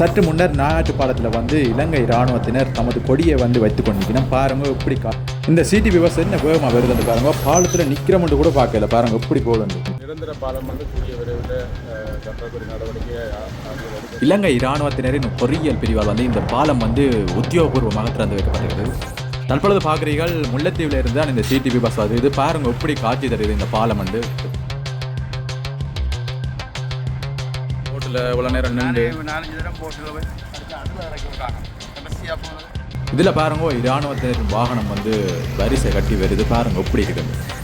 சற்று முன்னர் நாயாட்டு பாலத்தில் வந்து இலங்கை இராணுவத்தினர் தமது கொடியை வந்து வைத்து கொண்டிருக்கணும் பாருங்க எப்படி கா இந்த சிடி விவசாயம் என்ன வேகமாக வருதுன்னு பாருங்க. பாலத்தில் நிற்கிறோம்னு கூட பார்க்கல. பாருங்க எப்படி போகுதுன்னு நிரந்தர பாலம் வந்து கூடிய விரைவில் எடுக்க இலங்கை இராணுவத்தினரின் பொறியியல் பிரிவால் வந்து இந்த பாலம் வந்து உத்தியோகபூர்வமாக திறந்து வைக்கப்பட்டிருக்கிறது. தற்பொழுது பார்க்குறீர்கள் முல்லைத்தீவில் இருந்து தான் இந்த சிடிபி பஸ் வருது. இது பாருங்க எப்படி காட்சி தருது இந்த பாலம் வந்து. ரோட்டில் இவ்வளோ நேரம் நின்று. நாலஞ்சு தடவை போட்டு போய் அடுத்து அதில் இறக்கி விட்டாங்க. கடைசியாக போனது. இதில் பாருங்க இராணுவத்தினரின் வாகனம் வந்து வரிசை கட்டி வருது. பாருங்க எப்படி இருக்குது.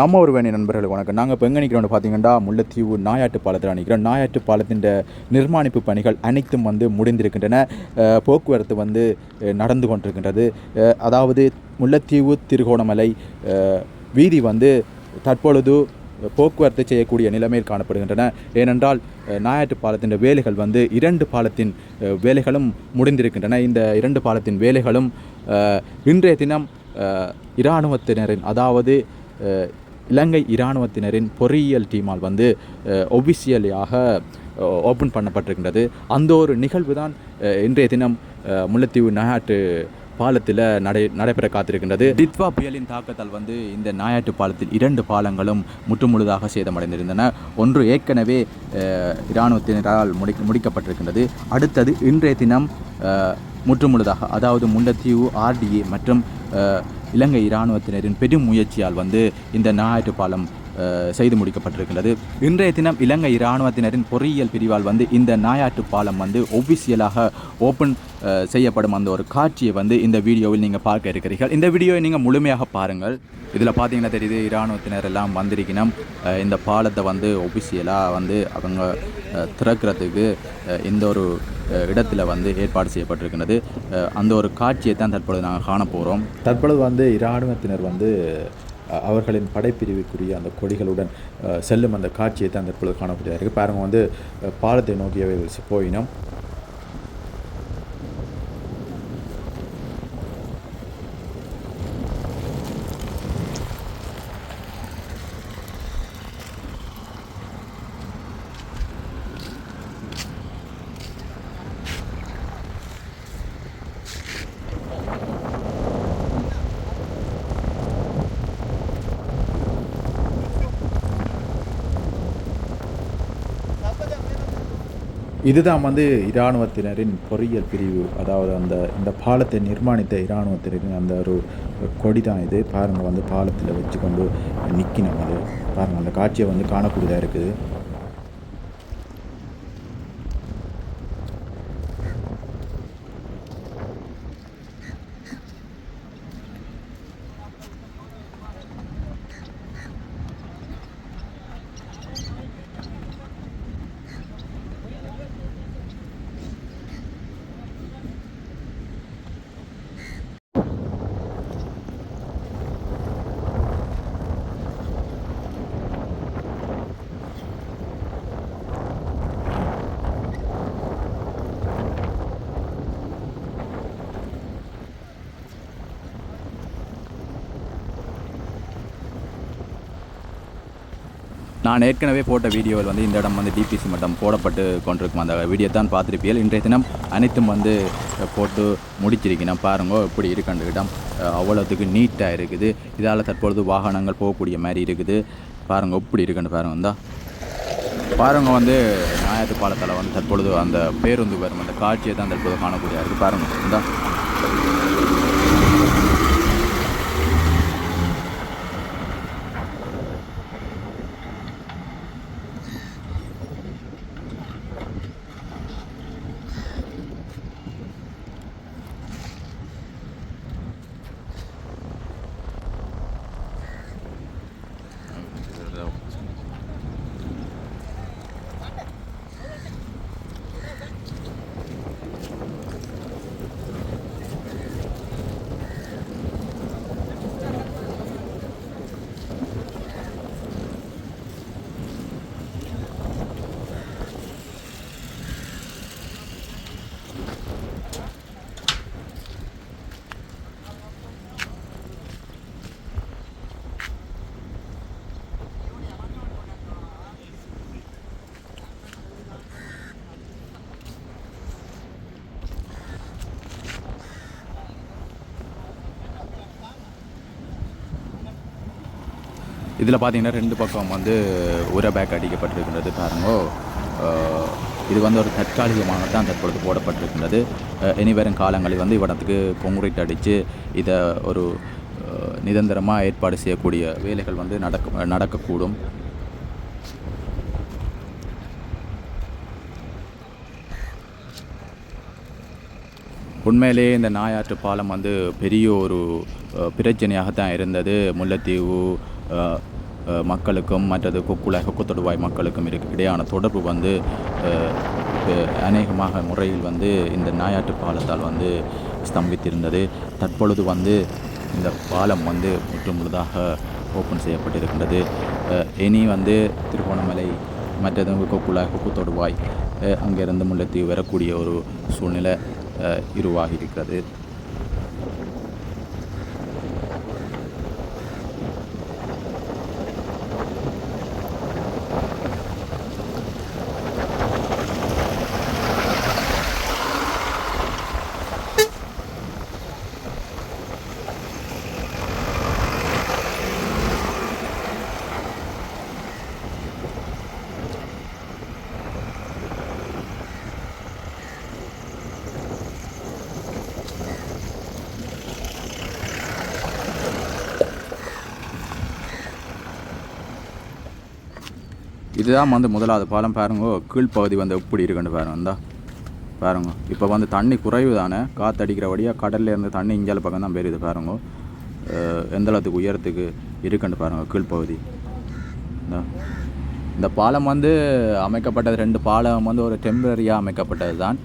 நம்ம ஒரு வேணி நண்பர்களுக்கு வணக்கம். நாங்கள் இப்போ எங்கே நிற்கிறோம்னு பார்த்தீங்கன்னா முல்லைத்தீவு நாயாட்டு பாலத்தில் நிற்கிறோம் நாயாட்டு பாலத்தின் நிர்மாணிப்பு பணிகள் அனைத்தும் வந்து முடிந்திருக்கின்றன. போக்குவரத்து வந்து நடந்து கொண்டிருக்கின்றது. அதாவது முல்லைத்தீவு திருகோணமலை வீதி வந்து தற்பொழுது போக்குவரத்து செய்யக்கூடிய நிலைமையில் காணப்படுகின்றன. ஏனென்றால் நாயாட்டு பாலத்தின் வேலைகள் வந்து இரண்டு பாலத்தின் வேலைகளும் முடிந்திருக்கின்றன. இந்த இரண்டு பாலத்தின் வேலைகளும் இன்றைய தினம் இராணுவத்தினரின் அதாவது இலங்கை இராணுவத்தினரின் பொறியியல் டீமால் வந்து ஒபிஷியலியாக ஓப்பன் பண்ணப்பட்டிருக்கின்றது. அந்த ஒரு நிகழ்வு தான் இன்றைய தினம் முல்லைத்தீவு நாயாட்டு பாலத்தில் நடை நடைபெற காத்திருக்கின்றது. டித்வா புயலின் தாக்கத்தால் வந்து இந்த நாயாட்டு பாலத்தில் இரண்டு பாலங்களும் முற்றுமுழுதாக சேதமடைந்திருந்தன. ஒன்று ஏற்கனவே இராணுவத்தினரால் முடி முடிக்கப்பட்டிருக்கின்றது. அடுத்தது இன்றைய தினம் முற்றுமுழுதாக அதாவது முண்டத்தீவு ஆர்டிஏ மற்றும் இலங்கை இராணுவத்தினரின் பெரும் முயற்சியால் வந்து இந்த நாயாட்டு பாலம் செய்து முடிக்கப்பட்டிருக்கின்றது. இன்றைய தினம் இலங்கை இராணுவத்தினரின் பொறியியல் பிரிவால் வந்து இந்த நாயாட்டு பாலம் வந்து ஒபிஷியலாக ஓப்பன் செய்யப்படும் அந்த ஒரு காட்சியை வந்து இந்த வீடியோவில் நீங்கள் பார்க்க இருக்கிறீர்கள். இந்த வீடியோவை நீங்கள் முழுமையாக பாருங்கள். இதில் பார்த்தீங்கன்னா தெரியுது இராணுவத்தினர் எல்லாம் வந்திருக்கணும். இந்த பாலத்தை வந்து ஒபிசியலாக வந்து அவங்க திறக்கிறதுக்கு இந்த ஒரு இடத்துல வந்து ஏற்பாடு செய்யப்பட்டிருக்கிறது. அந்த ஒரு காட்சியை தான் தற்பொழுது நாங்கள் காண போகிறோம் தற்பொழுது வந்து இராணுவத்தினர் வந்து அவர்களின் படைப்பிரிவுக்குரிய அந்த கொடிகளுடன் செல்லும் அந்த காட்சியை தான் தற்பொழுது காணக்கூடியதாக இருக்குது பாருங்க வந்து பாலத்தை நோக்கியவை போயினோம் இதுதான் வந்து இராணுவத்தினரின் பொறியியல் பிரிவு. அதாவது அந்த இந்த பாலத்தை நிர்மாணித்த இராணுவத்தினரின் அந்த ஒரு கொடி தான் இது. பாருங்கள் வந்து பாலத்தில் வச்சு கொண்டு நிற்கணும் அது. பாருங்கள் அந்த காட்சியை வந்து காணக்கூடியதாக இருக்குது. நான் ஏற்கனவே போட்ட வீடியோவில் வந்து இந்த இடம் வந்து டிபிசி மட்டம் போடப்பட்டு கொண்டிருக்கும். அந்த வீடியோ தான் பார்த்துருப்பீர்கள். இன்றைய தினம் அனைத்தும் வந்து போட்டு முடிச்சிருக்கணும் பாருங்க இப்படி இருக்கின்ற இடம் அவ்வளோத்துக்கு நீட்டாக இருக்குது. இதால் தற்பொழுது வாகனங்கள் போகக்கூடிய மாதிரி இருக்குது. பாருங்க இப்படி இருக்குன்னு பாருங்க இந்தா. பாருங்க வந்து நாயத்து பாலத்தில் வந்து தற்பொழுது அந்த பேருந்து வரும். அந்த காட்சியை தான் தற்போது காணக்கூடிய இருக்குது பாருங்க இந்தா. இதில் பார்த்தீங்கன்னா ரெண்டு பக்கம் வந்து உர பேக் அடிக்கப்பட்டிருக்கின்றது. பாருங்க இது வந்து ஒரு தற்காலிகமாக தான் தற்பொழுது போடப்பட்டிருக்கின்றது. இனி வரும் காலங்களில் வந்து இவ்விடத்துக்கு கொங்குரைட் அடித்து இதை ஒரு நிரந்தரமாக ஏற்பாடு செய்யக்கூடிய வேலைகள் வந்து நடக்க நடக்கக்கூடும். உண்மையிலேயே இந்த நாயாற்று பாலம் வந்து பெரிய ஒரு பிரச்சனையாக பிரச்சனையாகத்தான் இருந்தது. முல்லைத்தீவு மக்களுக்கும் மற்றது கொக்குள கொக்குத்தொடுவாய் மக்களுக்கும் இருக்கு இடையான தொடர்பு வந்து அநேகமாக முறையில் வந்து இந்த நாயாற்று பாலத்தால் வந்து ஸ்தம்பித்திருந்தது. தற்பொழுது வந்து இந்த பாலம் வந்து முற்று முழுதாக ஓப்பன் செய்யப்பட்டிருக்கின்றது. இனி வந்து திருகோணமலை மற்றது கொக்குழாய் கொக்குத்தொடுவாய் அங்கேருந்து அங்கிருந்து முல்லைத்தீவு வரக்கூடிய ஒரு சூழ்நிலை அஹ், உருவாகி இருக்கிறது இதுதான் வந்து முதலாவது பாலம் பாருங்க. கீழ்ப்பகுதி வந்து எப்படி இருக்குன்னு பாருங்க. இந்தா பாருங்க. இப்போ வந்து தண்ணி குறைவு தானே காற்றடிக்கிற வழியாக கடல்ல இருந்து தண்ணி இஞ்சால பக்கம் தான் பெரியுது பாருங்க. எந்தளவுக்கு எந்த அளவுக்கு உயரத்துக்கு இருக்குன்னு பாருங்க கீழ்ப்பகுதி. இந்த பாலம் வந்து அமைக்கப்பட்டது ரெண்டு பாலம் வந்து ஒரு டெம்பரரியாக அமைக்கப்பட்டது தான்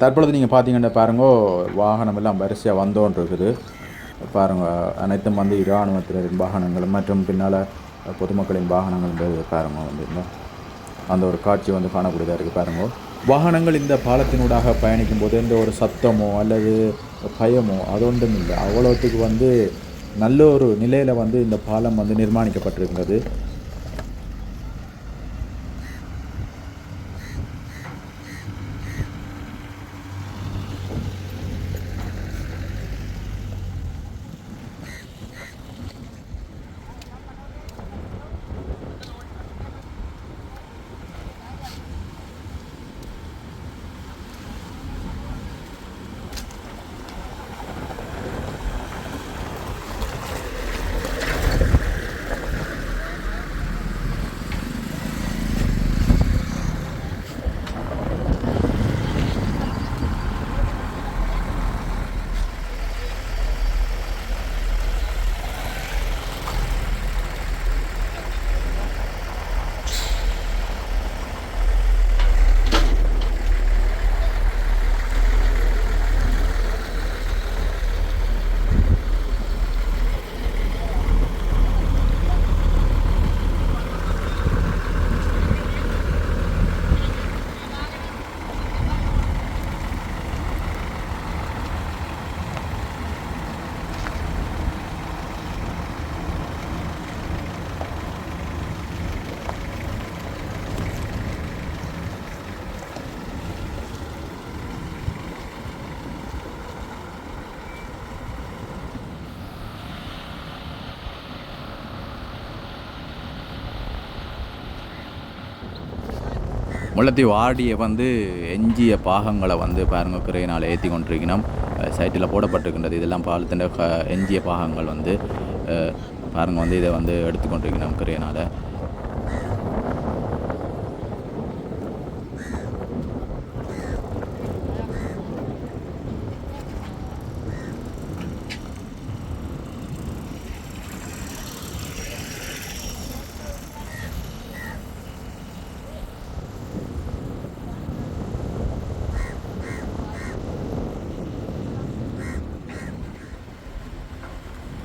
தற்பொழுது நீங்கள் பார்த்தீங்கன்னா பாருங்கோ வாகனம் எல்லாம் வரிசையாக வந்தோன்னு இருக்குது பாருங்க அனைத்தும் வந்து இராணுவத்தினரின் வாகனங்களும் மற்றும் பின்னால் பொதுமக்களின் வாகனங்களும் பாருங்க வந்து அந்த ஒரு காட்சி வந்து காணக்கூடியதாக இருக்குது பாருங்கோ. வாகனங்கள் இந்த பாலத்தினூடாக பயணிக்கும் போது எந்த ஒரு சத்தமோ அல்லது பயமோ அது ஒன்றும் இல்லை. அவ்வளோத்துக்கு வந்து நல்ல ஒரு நிலையில் வந்து இந்த பாலம் வந்து நிர்மாணிக்கப்பட்டிருக்கிறது. முல்லைத்தீவு ஆடியை வந்து எஞ்சிய பாகங்களை வந்து பாருங்க கிரையினால் ஏற்றி கொண்டிருக்கணும் சைட்டில் போடப்பட்டிருக்கின்றது. இதெல்லாம் பாலத்தின் க- எஞ்சிய பாகங்கள் வந்து பாருங்கள் பாருங்க வந்து இதை வந்து எடுத்துக்கொண்டிருக்கணும் கிரையினால்.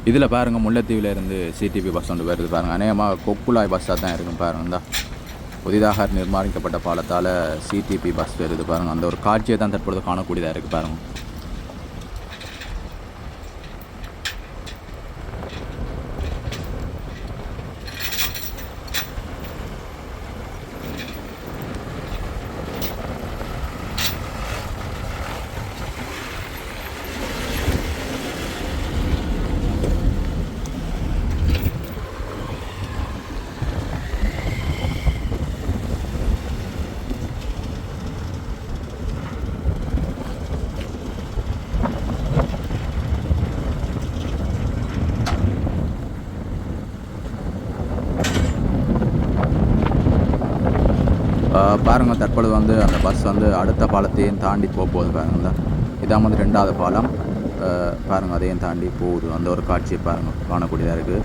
இதில் பாருங்கள் முல்லைத்தீவில் இருந்து சிடிபி பஸ் ஒன்று வருது பாருங்கள் அநேகமாக கொக்குலாய் பஸ்ஸாக தான் இருக்கும் பாருங்கள் இந்தா. புதிதாக நிர்மாணிக்கப்பட்ட பாலத்தால் சிடிபி பஸ் வருது பாருங்கள் அந்த ஒரு காட்சியை தான் தற்பொழுது காணக்கூடியதாக இருக்குது பாருங்கள் பாருங்கள் தற்பொழுது வந்து அந்த பஸ் வந்து அடுத்த பாலத்தையும் தாண்டி போக போகுது பாருங்கள் இதான் வந்து ரெண்டாவது பாலம். பாருங்கள் அதையும் தாண்டி போகுது. அந்த ஒரு காட்சியை பாருங்க காணக்கூடியதாக இருக்குது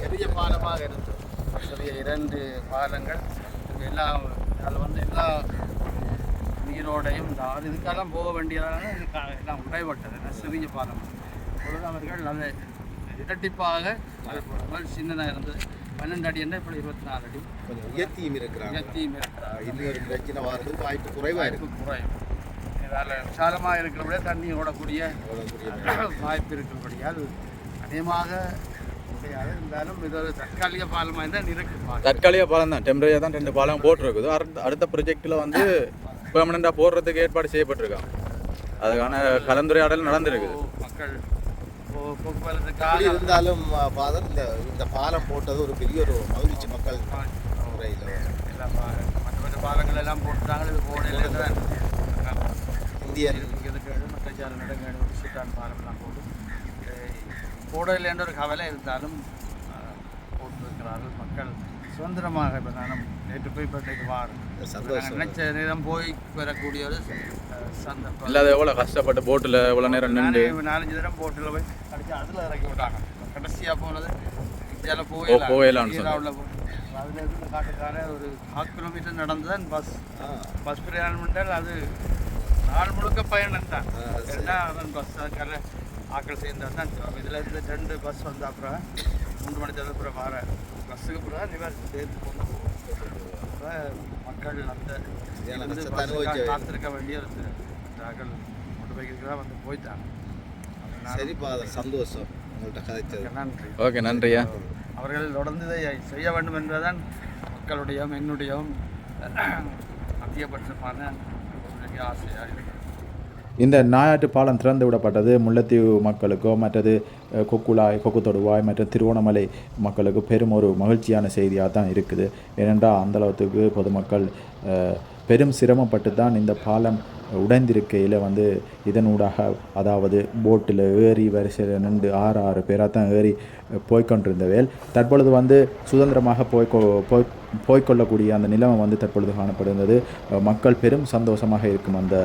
பெரிய பாலமாக இருந்தது பெரிய இரண்டு பாலங்கள் இங்க எல்லாம் அதில் வந்து எல்லா நீரோடையும் இதுக்கெல்லாம் போக வேண்டியதால இதுக்கு எல்லாம் உடைபட்டது. சிறிய பாலம் அப்பொழுது அவர்கள் அதை இரட்டிப்பாக அது முதல் சின்னதாக இருந்தது. பன்னெண்டு அடி என்ன? இப்போ இருபத்தி நாலு அடி. கொஞ்சம் உயர்த்தியும் இருக்கிறாங்க. உயர்த்தியும் இருக்கிறார் இன்னும் ஒரு பிரச்சனை வர்றதுக்கு வாய்ப்பு குறைவாக இருக்கு. வாய்ப்பு குறையும் இதால் விசாலமாக இருக்கிறபடியே தண்ணி ஓடக்கூடிய வாய்ப்பு அதிகமாக இருந்தாலும் இது ஒரு தற்காலிக பாலமாக இருந்தால் இருக்கு பாலம். தற்காலிக பாலம் தான். டெம்பரரியாக தான் ரெண்டு பாலம் போட்டிருக்குது. அடுத்த அடுத்த ப்ரொஜெக்டில் வந்து பெர்மனெண்ட்டாக போடுறதுக்கு ஏற்பாடு செய்யப்பட்டிருக்காங்க. அதுக்கான கலந்துரையாடல் நடந்திருக்குது. மக்கள். போக்குவரத்துக்காக இருந்தாலும் ஃபாதர் இந்த இந்த பாலம் போட்டது ஒரு பெரிய ஒரு மகிழ்ச்சி மக்கள் முறையில். எல்லா பா- மற்ற மற்ற பாலங்கள் எல்லாம் போட்டுட்டாங்க இது போடையில் தான் இதுக்கு மற்ற நடங்காடு சுட்டான் பாலம்லாம் போட்டு போடையில் என்ற ஒரு கவலை இருந்தாலும் அஹ், போட்டிருக்கிறார்கள் மக்கள். சுதந்திரமாக இப்போ நான் நேற்று போய் இப்போ இன்னைக்கு சந்தோஷம். நினைச்ச நேரம் போய் வரக்கூடிய ஒரு சந்தர்ப்பம். இல்லாத எவ்வளோ கஷ்டப்பட்டு போட்டில் எவ்வளோ நேரம் நானே நின்று. நாலஞ்சு தடவை போட்டில் போய் அடிச்சு அதில் இறக்கி விட்டாங்க. கடைசியாக போனது இந்தியாவில் சொன்னாங்க. ஈராவில் அதில் இருந்து காட்டுக்கார ஒரு கால் கிலோமீட்டர் நடந்து தான் பஸ் பஸ் பிரயாணம் என்றால் அது நாள் முழுக்க பயணம் தான் அதன் பஸ் அதுக்கான ஆக்கள் சேர்ந்தால் தான். இதில் இருந்து ரெண்டு பஸ் வந்த அப்புறம் மூன்று மணி நேரத்துக்கு அப்புறம் வர. பஸ்ஸுக்கு அப்புறம் நிவர் சேர்த்து கொண்டு அப்ப மக்கள் அந்த. காத்திருக்க வேண்டிய ஒரு ஆக்கள் கொண்டு போய்க்கிறதுக்கு தான் வந்து போயிட்டாங்க. அதனால சரி ஃபாதர் சந்தோஷம். உங்கள்கிட்ட நன்றி. ஓகே நன்றியா? அவர்கள் தொடர்ந்து இதை செய்ய வேண்டும் என்பதுதான் மக்களுடையும் என்னுடையும் அதிகபட்சமான ஆசையாக இருக்கிறது இந்த நாயாட்டு பாலம் திறந்து விடப்பட்டது முல்லைத்தீவு மக்களுக்கோ மற்றது கொக்குழாய் கொக்குளாய் கொக்குத்தொடுவாய் மற்றும் திருவோணமலை மக்களுக்கு பெரும் ஒரு மகிழ்ச்சியான செய்தியாக தான் இருக்குது. ஏனென்றால் அந்தளவுக்கு பொதுமக்கள் பெரும் சிரமப்பட்டு தான் இந்த பாலம் உடைந்திருக்கையில் வந்து இதனூடாக அதாவது போட்டில் ஏறி வரிசையில் நின்று ஆறு ஆறு பேராக தான் ஏறி போய்கொண்டிருந்த வேல் தற்பொழுது வந்து சுதந்திரமாக போய் போய் போய்கொள்ளக்கூடிய அந்த நிலைமை வந்து தற்பொழுது காணப்படுகிறது மக்கள் பெரும் சந்தோஷமாக இருக்கும் அந்த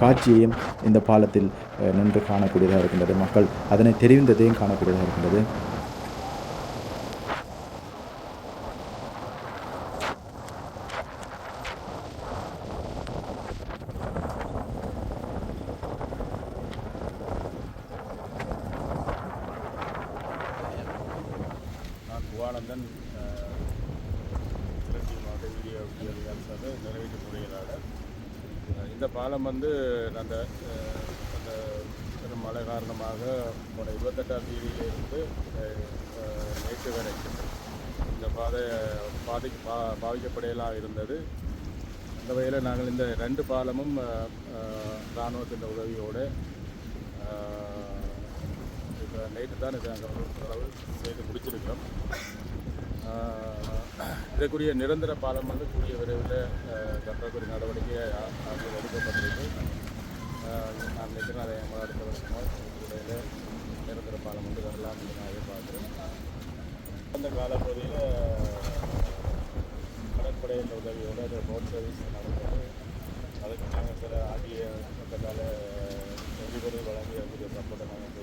காட்சியையும் இந்த பாலத்தில் நின்று காணக்கூடியதாக இருக்கின்றது. மக்கள் அதனை தெரிந்ததையும் காணக்கூடியதாக இருக்கின்றது. பாலம் வந்து அந்த அந்த பெரும் மழை காரணமாக போன இருபத்தெட்டாம் தேதியிலிருந்து நேற்று வரைக்கும் இந்த பாதை பாதி பா பாதிக்கப்படையெல்லாம் இருந்தது அந்த வகையில் நாங்கள் இந்த ரெண்டு பாலமும் இராணுவத்தின் உதவியோடு இப்போ நைட்டு தான் இதை நாங்கள் அளவு செய்து முடிச்சிருக்கிறோம். இதற்குரிய நிரந்தர பாலம் வந்து கூடிய விரைவில் கட்டக்கூடிய நடவடிக்கை ஆ- எடுக்கப்பட்டிருக்கு. நான் நினைக்கிறேன் அதை நம்ம அடுத்த வருஷமாக இடையில் நிரந்தர பாலம் வந்து வரலாம் என்று நான் எதிர்பார்க்குறேன். அந்த காலப்பகுதியில் கடற்படையின் உதவியோடு அந்த போட் சர்வீஸ் நடந்தது. அதுக்கு நாங்கள் சில ஆகிய பக்கத்தால் எரிபொருள் வழங்கி அதுக்கு சப்போர்ட்டை நாங்கள்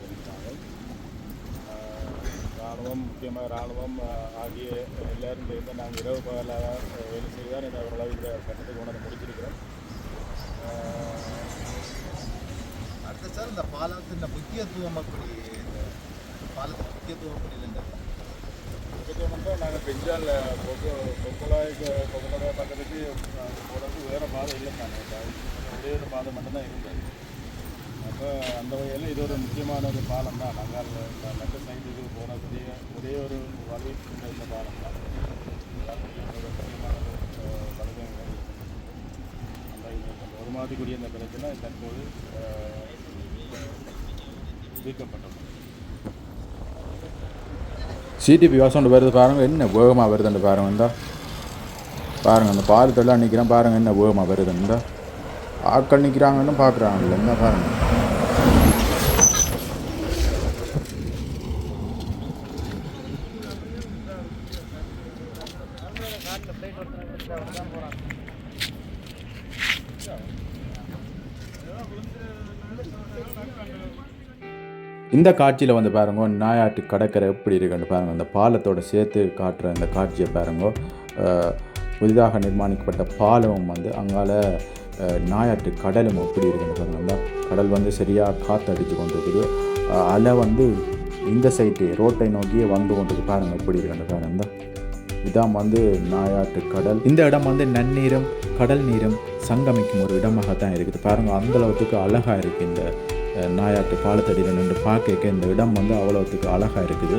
இராணுவம் முக்கியமாக இராணுவம் ஆஹ், ஆகிய எல்லாரும் சேர்ந்து நாங்கள் இரவு பகலாக வேலை செய்து தான் இந்த ஓரளவு இந்த கட்டத்துக்கு கொண்டு முடிச்சிருக்கிறோம். அடுத்த சார் இந்த பாலத்தின் முக்கியத்துவம் அப்படி பாலத்தின் முக்கியத்துவம் அப்படி இல்லைங்க முக்கியத்துவம் வந்து நாங்கள் பெஞ்சால் கொக்கு கொக்குலாய்க்கு கொக்குலாய் பக்கத்துக்கு போகிறது வேறு பாதை இல்லை தானே ஒரே ஒரு பாதை மட்டும்தான் இருந்தது. அந்த வகையில் இது ஒரு முக்கியமான ஒரு பாலம் தான் நாங்கள் மற்ற சைடுக்கு போனக்கூடிய ஒரே ஒரு வழி இந்த இந்த பாலம் தான் ஒரு முக்கியமான அந்த இது இந்த பிரச்சனை தற்போது தீர்க்கப்பட்டது சிடிபி வாசம் வருது பாருங்கள் என்ன வேகமாக வருதுன்னு பாருங்கள் இந்தா. பாருங்கள் அந்த பாலத்தெல்லாம் நிற்கிறேன் பாருங்கள் என்ன வேகமாக வருதுன்னு இந்தா. ஆட்கள் நிற்கிறாங்கன்னு பார்க்குறாங்கல்ல என்ன பாருங்க. இந்த காட்சியில் வந்து பாருங்க நாயாட்டு கடற்கரை எப்படி இருக்குன்னு பாருங்க. அந்த பாலத்தோட சேர்த்து காட்டுற அந்த காட்சியை பாருங்க. புதிதாக நிர்மாணிக்கப்பட்ட பாலமும் வந்து அங்கால நாயாட்டு கடலும் எப்படி இருக்குன்னு பாருங்கள் அந்த கடல் வந்து சரியாக காற்று அடித்து கொண்டிருக்குது அலை வந்து இந்த சைட்டு ரோட்டை நோக்கியே வந்து கொண்டிருக்கு பாருங்க எப்படி இருக்குன்னு பாருங்க. இதான் வந்து நாயாட்டு கடல். இந்த இடம் வந்து நன்னீரும் கடல் நீரும் சங்கமிக்கும் ஒரு இடமாக தான் இருக்குது. பாருங்கள் அந்த அளவுக்கு அழகாக இருக்குது இந்த நாயாட்டு பாலத்தடியில் நின்று பார்க்க இந்த இடம் வந்து அவ்வளோத்துக்கு அழகாக இருக்குது.